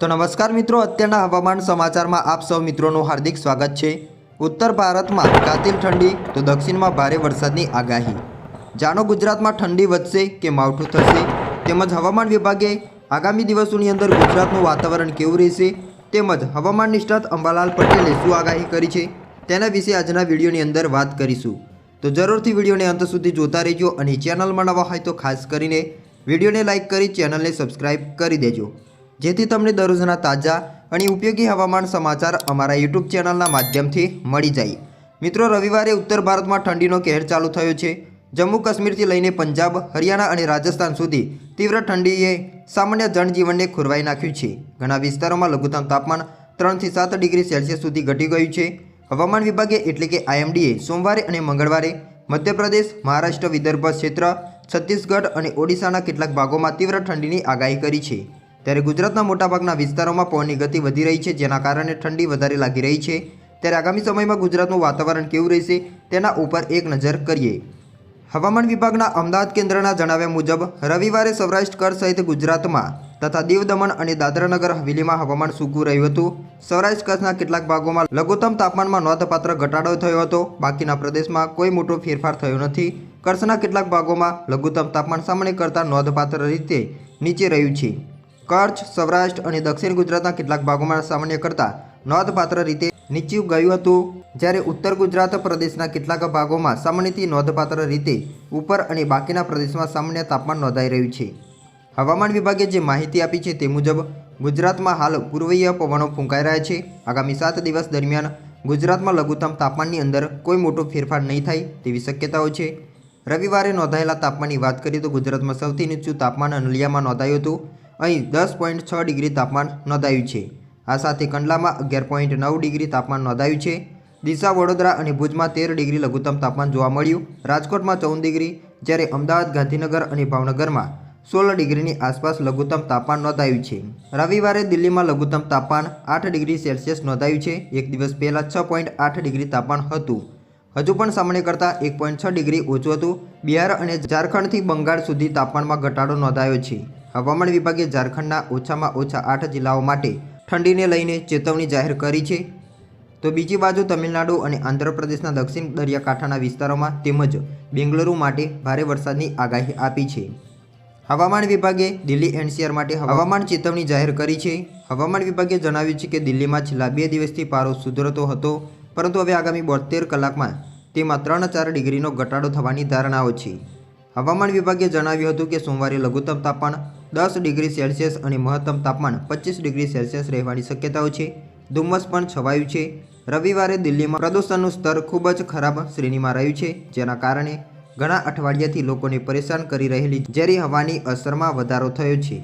તો નમસ્કાર મિત્રો, અત્યારના હવામાન સમાચારમાં આપ સૌ મિત્રોનું હાર્દિક સ્વાગત છે. ઉત્તર ભારતમાં કાતિલ ઠંડી, તો દક્ષિણમાં ભારે વરસાદની આગાહી. જાણો ગુજરાતમાં ઠંડી વધશે કે માવઠું થશે? તેમજ હવામાન વિભાગે આગામી દિવસોની અંદર ગુજરાતનું વાતાવરણ કેવું રહેશે? તેમજ હવામાન નિષ્ણાત અંબાલાલ પટેલે શું આગાહી કરી છે? તેના વિશે આજના વિડીયોની અંદર વાત કરીશું. તો જરૂરથી વિડીયોને અંત સુધી જોતા રહેજો અને ચેનલમાં નવા હોય તો ખાસ કરીને વિડીયોને લાઇક કરી ચેનલને સબસ્ક્રાઇબ કરી દેજો. જેથી તમને દરરોજના તાજા અને ઉપયોગી હવામાન સમાચાર અમારા યુટ્યુબ ચેનલના માધ્યમથી મળી જાય. મિત્રો, રવિવારે ઉત્તર ભારતમાં ઠંડીનો કહેર ચાલુ થયો છે. જમ્મુ કાશ્મીરથી લઈને પંજાબ, હરિયાણા અને રાજસ્થાન સુધી તીવ્ર ઠંડીએ સામાન્ય જનજીવનને ખોરવાઈ નાખ્યું છે. ઘણા વિસ્તારોમાં લઘુત્તમ તાપમાન ત્રણથી સાત ડિગ્રી સેલ્સિયસ સુધી ઘટી ગયું છે. હવામાન વિભાગે એટલે કે આઈએમડીએ સોમવારે અને મંગળવારે મધ્યપ્રદેશ, મહારાષ્ટ્ર, વિદર્ભ ક્ષેત્ર, છત્તીસગઢ અને ઓડિશાના કેટલાક ભાગોમાં તીવ્ર ઠંડીની આગાહી કરી છે. ત્યારે ગુજરાતના મોટાભાગના વિસ્તારોમાં પવનની ગતિ વધી રહી છે, જેના કારણે ઠંડી વધારે લાગી રહી છે. ત્યારે આગામી સમયમાં ગુજરાતનું વાતાવરણ કેવું રહેશે, તેના ઉપર એક નજર કરીએ. હવામાન વિભાગના અમદાવાદ કેન્દ્રના જણાવ્યા મુજબ, રવિવારે સૌરાષ્ટ્ર કચ્છ સહિત ગુજરાતમાં તથા દીવ દમણ અને દાદરાનગર હવેલીમાં હવામાન સૂકું રહ્યું હતું. સૌરાષ્ટ્ર કચ્છના કેટલાક ભાગોમાં લઘુત્તમ તાપમાનમાં નોંધપાત્ર ઘટાડો થયો હતો. બાકીના પ્રદેશમાં કોઈ મોટો ફેરફાર થયો નથી. કચ્છના કેટલાક ભાગોમાં લઘુત્તમ તાપમાન સામાન્ય કરતાં નોંધપાત્ર રીતે નીચે રહ્યું છે. કચ્છ, સૌરાષ્ટ્ર અને દક્ષિણ ગુજરાતના કેટલાક ભાગોમાં સામાન્ય કરતાં નોંધપાત્ર રીતે નીચું ગયું હતું. જ્યારે ઉત્તર ગુજરાત પ્રદેશના કેટલાક ભાગોમાં સામાન્યથી નોંધપાત્ર રીતે ઉપર અને બાકીના પ્રદેશમાં સામાન્ય તાપમાન નોંધાઈ રહ્યું છે. હવામાન વિભાગે જે માહિતી આપી છે તે મુજબ, ગુજરાતમાં હાલ પૂર્વીય પવનો ફૂંકાઈ રહ્યા છે. આગામી સાત દિવસ દરમિયાન ગુજરાતમાં લઘુત્તમ તાપમાનની અંદર કોઈ મોટો ફેરફાર નહીં થાય તેવી શક્યતાઓ છે. રવિવારે નોંધાયેલા તાપમાનની વાત કરીએ તો ગુજરાતમાં સૌથી નીચું તાપમાન નલિયામાં નોંધાયું હતું. અહીં દસ પોઈન્ટ છ ડિગ્રી તાપમાન નોંધાયું છે. આ સાથે કંડલામાં અગિયાર પોઈન્ટ નવ ડિગ્રી તાપમાન નોંધાયું છે. ડીસા વડોદરા અને ભુજમાં તેર ડિગ્રી લઘુત્તમ તાપમાન જોવા મળ્યું. રાજકોટમાં ચૌદ ડિગ્રી, જ્યારે અમદાવાદ, ગાંધીનગર અને ભાવનગરમાં સોળ ડિગ્રીની આસપાસ લઘુત્તમ તાપમાન નોંધાયું છે. રવિવારે દિલ્હીમાં લઘુત્તમ તાપમાન આઠ ડિગ્રી સેલ્સિયસ નોંધાયું છે. એક દિવસ પહેલાં છ પોઈન્ટ આઠ ડિગ્રી તાપમાન હતું. હજુ પણ સામાન્ય કરતાં એક પોઈન્ટ છ ડિગ્રી ઓછું હતું. બિહાર અને ઝારખંડથી બંગાળ સુધી તાપમાનમાં ઘટાડો નોંધાયો છે. હવામાન વિભાગે ઝારખંડના ઓછામાં ઓછા આઠ જિલ્લાઓ માટે ઠંડીને લઈને ચેતવણી જાહેર કરી છે. તો બીજી બાજુ તમિલનાડુ અને આંધ્રપ્રદેશના દક્ષિણ દરિયાકાંઠાના વિસ્તારોમાં તેમજ બેંગલુરુ માટે ભારે વરસાદની આગાહી આપી છે. હવામાન વિભાગે દિલ્હી એનસીઆર માટે હવામાન ચેતવણી જાહેર કરી છે. હવામાન વિભાગે જણાવ્યું છે કે દિલ્હીમાં છેલ્લા બે દિવસથી પારો સુધરતો હતો, પરંતુ હવે આગામી બોતેર કલાકમાં તેમાં ત્રણ ચાર ડિગ્રીનો ઘટાડો થવાની ધારણાઓ છે. હવામાન વિભાગે જણાવ્યું હતું કે સોમવારે લઘુત્તમ તાપમાન દસ ડિગ્રી સેલ્સિયસ અને મહત્તમ તાપમાન પચીસ ડિગ્રી સેલ્સિયસ રહેવાની શક્યતાઓ છે. ધુમ્મસ પણ છવાયું છે. રવિવારે દિલ્હીમાં પ્રદૂષણનું સ્તર ખૂબ જ ખરાબ શ્રેણીમાં રહ્યું છે, જેના કારણે ઘણા અઠવાડિયાથી લોકોને પરેશાન કરી રહેલી ઝેરી હવાની અસરમાં વધારો થયો છે.